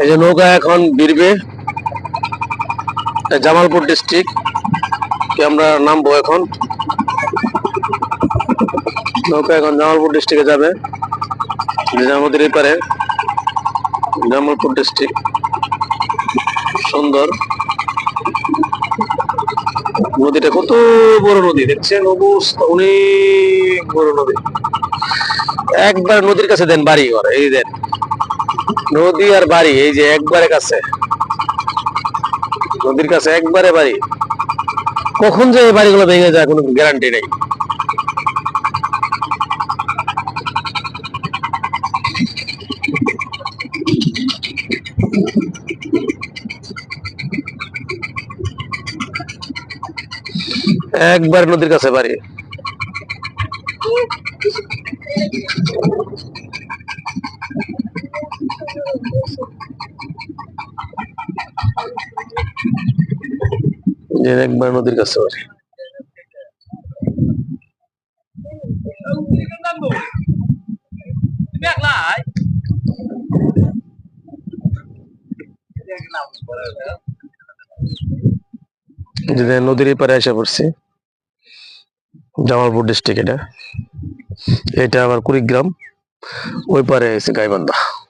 এই যে নৌকা এখন বিরবে জামালপুর ডিস্ট্রিক্ট আমরা নামবো এখন। নৌকা এখন জামালপুর ডিস্ট্রিক্টে যাবে। নিজামুদ্দিন এই পারে। জামালপুর ডিস্ট্রিক্ট সুন্দর। নদীটা কত বড় নদী, দেখছেন অবস্থা, অনেক বড় নদী। একবার নদীর কাছে দেন বাড়ি ঘর এই দেন। নদী আর বাড়ি, এই যে একবারে কাছে। নদীর কাছে একবারে বাড়ি। কখন যে এই বাড়িগুলো ভেঙে যায় কোনো গ্যারান্টি নেই। একবার নদীর কাছে বাড়ি। একবার নদীর কাছে বাড়ি নদীর পারে এসে পড়ছি। জামালপুর ডিস্ট্রিক্ট এটা। এটা আবার কুড়িগ্রাম। ওই পারে গাইবান্ধা।